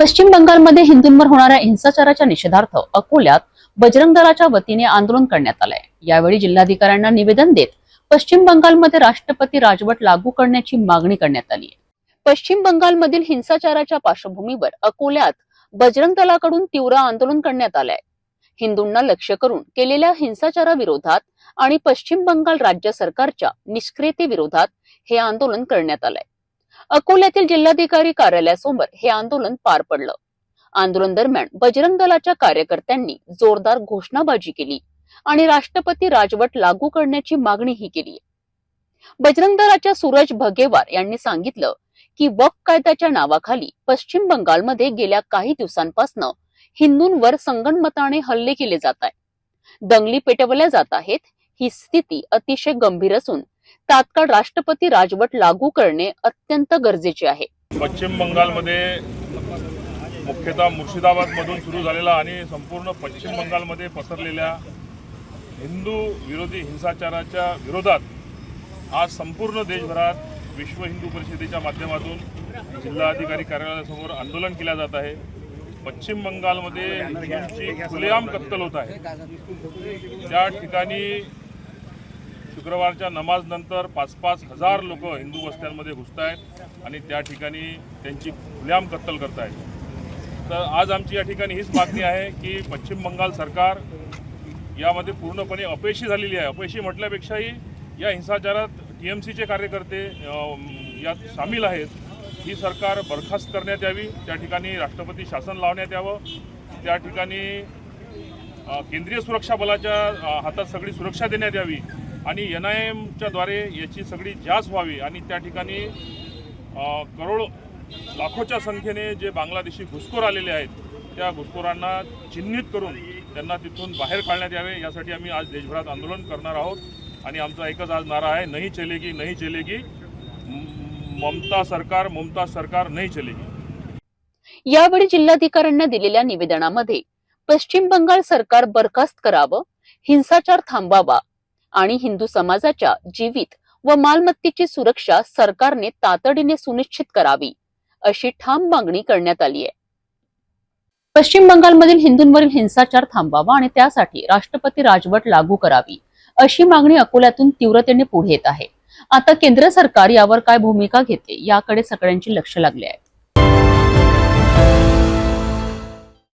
पश्चिम बंगालमध्ये हिंदूंवर होणाऱ्या हिंसाचाराच्या निषेधार्थ अकोल्यात बजरंग दलाच्या वतीने आंदोलन करण्यात आलंय. यावेळी जिल्हाधिकाऱ्यांना निवेदन देत पश्चिम बंगालमध्ये राष्ट्रपती राजवट लागू करण्याची मागणी करण्यात आली पश्चिम बंगालमधील हिंसाचाराच्या पार्श्वभूमीवर अकोल्यात बजरंग दलाकडून तीव्र आंदोलन करण्यात आलंय. हिंदूंना लक्ष्य करून केलेल्या हिंसाचाराविरोधात आणि पश्चिम बंगाल राज्य सरकारच्या निष्क्रियतेविरोधात हे आंदोलन करण्यात आलंय. अकोल्यातील जिल्हाधिकारी कार्यालयासमोर हे आंदोलन पार पडलं. आंदोलन दरम्यान बजरंग दलाच्या कार्यकर्त्यांनी जोरदार घोषणाबाजी केली आणि राष्ट्रपती राजवट लागू करण्याची मागणीही केली. बजरंग दलाच्या सूरज भगेवार यांनी सांगितलं की वक कायद्याच्या नावाखाली पश्चिम बंगालमध्ये गेल्या काही दिवसांपासून हिंदूंवर संगणमताने हल्ले केले जात आहेत. दंगली पेटवल्या जात आहेत. ही स्थिती अतिशय गंभीर असून तात्काळ राष्ट्रपती राजवट लागू करणे अत्यंत गरजेचे आहे. पश्चिम बंगालमध्ये मुख्यतः मुर्शिदाबादमधून सुरू झालेला आणि संपूर्ण पश्चिम बंगालमध्ये पसरलेल्या हिंदू विरोधी हिंसाचाराच्या विरोधात आज संपूर्ण देशभरात विश्व हिंदू परिषदेच्या माध्यमातून जिल्हाधिकारी कार्यालयासमोर आंदोलन केलं जात आहे. पश्चिम बंगालमध्ये हिंदूंची खुलेआम कत्तल होत आहे. त्या ठिकाणी शुक्रवारच्या नमाजनंतर पाच पाच हजार लोक हिंदू वस्त्यांमध्ये घुसत आहेत आणि त्या ठिकाणी त्यांची खुल्याम कत्तल करत आहेत तर आज आमची या ठिकाणी हीच मागणी आहे की पश्चिम बंगाल सरकार यामध्ये पूर्णपणे अपयशी झालेली आहे. अपयशी म्हटल्यापेक्षाही या हिंसाचारात टी एम सीचे कार्यकर्ते यात सामील आहेत. ही सरकार बरखास्त करण्यात यावी त्या ठिकाणी राष्ट्रपती शासन लावण्यात यावं त्या ठिकाणी केंद्रीय सुरक्षा बलाच्या हातात सगळी सुरक्षा देण्यात यावी आणि एन आय एमच्याद्वारे याची सगळी जाच व्हावी आणि त्या ठिकाणी करोड लाखोच्या संख्येने जे बांगलादेशी घुसखोर आलेले आहेत त्या घुसखोरांना चिन्हित करून त्यांना तिथून बाहेर काढण्यात यावे यासाठी आम्ही आज देशभरात आंदोलन करणार आहोत. आणि आमचा एकच आज नारा आहे नाही चलेगी नाही चलेगी. ममता सरकार ममता सरकार नाही चलेगी. यावेळी जिल्हाधिकाऱ्यांना दिलेल्या निवेदनामध्ये पश्चिम बंगाल सरकार बरखास्त करावं हिंसाचार थांबावा आणि हिंदू समाजाच्या जीवित व मालमत्तेची सुरक्षा सरकारने तातडीने सुनिश्चित करावी अशी ठाम मागणी करण्यात आली आहे. पश्चिम बंगालमधील हिंदूंवरील हिंसाचार थांबावा आणि त्यासाठी राष्ट्रपती राजवट लागू करावी अशी मागणी अकोल्यातून तीव्रतेने पुढे येत आहे. आता केंद्र सरकार यावर काय भूमिका घेते याकडे सगळ्यांचे लक्ष लागले आहे.